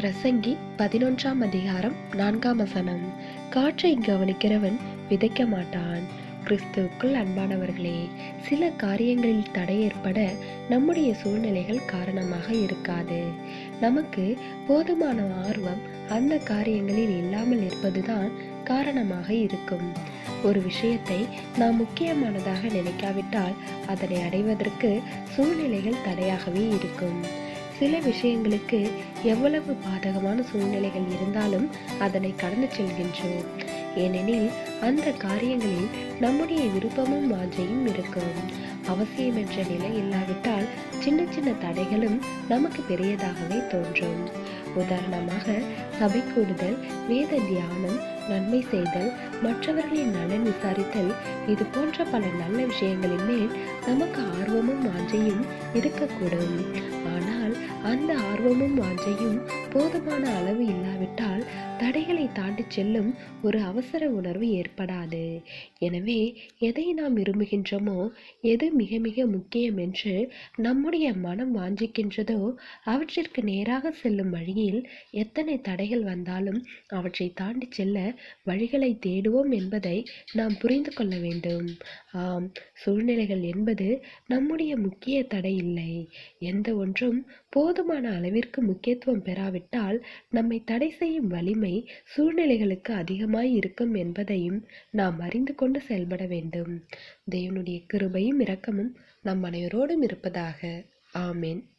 பிரசங்கி பதினொன்றாம் அதிகாரம் நான்காம் வசனம். காற்றை கவனிக்கிறவன் விதைக்க மாட்டான். கிறிஸ்துவுக்குள் அன்பானவர்களே சில காரியங்களில் தடை ஏற்பட நம்முடைய சூழ்நிலைகள் காரணமாக இருக்காது. நமக்கு போதுமான ஆர்வம் அந்த காரியங்களில் இல்லாமல் இருப்பதுதான் காரணமாக இருக்கும். ஒரு விஷயத்தை நாம் முக்கியமானதாக நினைக்காவிட்டால் அதனை அடைவதற்கு சூழ்நிலைகள் தடையாகவே இருக்கும். சில விஷயங்களுக்கு எவ்வளவு பாதகமான சூழ்நிலைகள் இருந்தாலும் அதனை கடந்து செல்கின்றோம். ஏனெனில் அந்த காரியங்களில் நம்முடைய விருப்பமும் வாஞ்சையும் இருக்கும். அவசியம் என்ற நிலை இல்லாவிட்டால் சின்ன சின்ன தடைகளும் நமக்கு பெரியதாகவே தோன்றும். உதாரணமாக சபை கூடுதல் வேத தியானம் நன்மை செய்தல் மற்றவர்களின் நலன் விசாரித்தல் இது போன்ற பல நல்ல விஷயங்களின் மேல் நமக்கு ஆர்வமும் வாஞ்சையும் இருக்கக்கூடும். ஆனால் அந்த ஆர்வமும் வாஞ்சையும் போதுமான அளவு இல்லை செல்லும் ஒரு அவசர உணர்வு ஏற்படாது. எனவே எதை நாம் விரும்புகின்றோமோ எது மிக மிக முக்கியம் என்று நம்முடைய மனம் வாஞ்சிக்கின்றதோ அவற்றிற்கு நேராக செல்லும் வழியில் எத்தனை தடைகள் வந்தாலும் அவற்றை தாண்டி செல்ல வழிகளை தேடுவோம் என்பதை நாம் புரிந்து கொள்ள வேண்டும். ஆம் சூழ்நிலைகள் என்பது நம்முடைய முக்கிய தடை இல்லை. எந்த ஒன்றும் போதுமான அளவிற்கு முக்கியத்துவம் பெறாவிட்டால் நம்மை தடை செய்யும் வலிமை சூழ்நிலைகளுக்கு அதிகமாய் இருக்கும் என்பதையும் நாம் அறிந்து கொண்டு செயல்பட வேண்டும். தேவனுடைய கிருபையும் இரக்கமும் நம் அனைவரோடும் இருப்பதாக. ஆமேன்.